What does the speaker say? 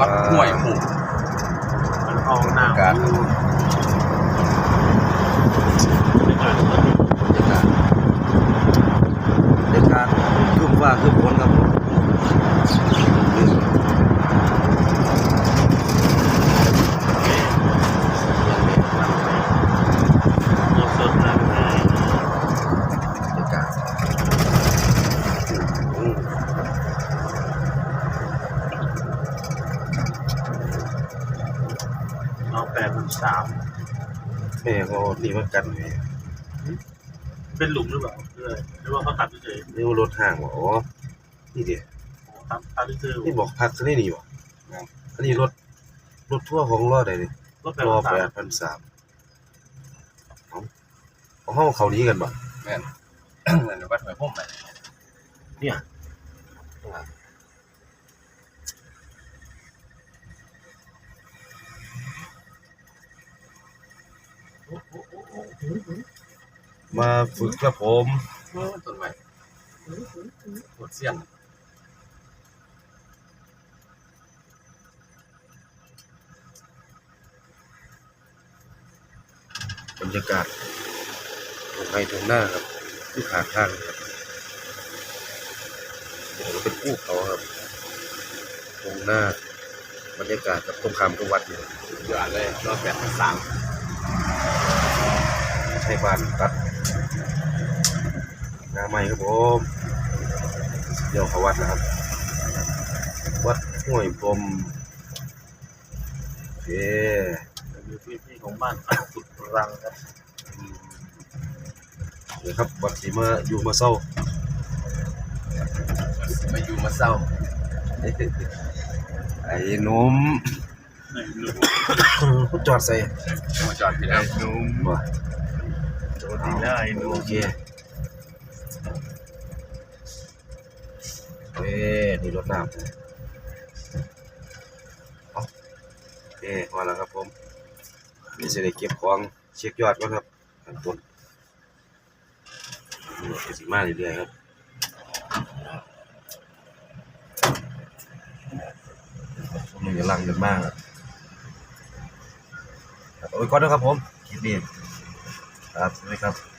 วัดห้วยหมู่มันออกหนาวการบรรยากาศบรรยากาศบรรยากาศคือว่าคือฝนครับผมยังไม่ทำ หมดสดแล้วไง บรรยากาศอืม น้อง แปดพันสามแม่เขานี่ว่ากันไงเป็นหลุมหรือเปล่าเออหรือว่าเขาตัดเฉยนี่ว่ารถห่างบ่อ๋อนี่เดียวๆโอ้ตัดตัดเฉยๆนี่บอกพักซะได้นี่บ่อันนี้รถรถทั่วร์ของรอดได้นี่รถแปดรอพันแปสามดพันสามเอาเอาห้องเขานี้กันบ่แม่นเหมือนวัดหอยพุ่มไปเนี่ย มาฝึกครับผมต้นไม้หมดเสียนบรรยากาศตรงไปตรงหน้าครับที่ขาทางครับโอ้โหเป็นภูเขาครับ ตรงหน้า บรรยากาศกับตรงคำกับวัดเนี่ยยอดเลยรอบแปดพันสาม ใช่บ้านตัดหน้าใหม่ครับผมเดี๋ยวเขาวัดนะครับ วัดห้วยพรมโอเคอยู่ที่ที่ของบ้านอ่างขุดรังครับอืมเดี๋ยวครับวัดสีมาอยู่มาเศร้ามาอยู่มาเศร้าไอ้หนุ่มในหลุมจอดใส่มาจอดพี่แล้วหนุ่ม บ่โจดีได้หนุ่มโอเคเอ้นี่รถน้ำเอาโอเคมาแล้วครับผมนี่จะได้เก็บของเช็คยอดก่อนครับขั้นต้นนี่ก็สิมาเรื่อยๆครับมันจะลังกันมากครับเอาไว้ก่อนนะครับผมคลิปนี้ ครับสวัสดีครับ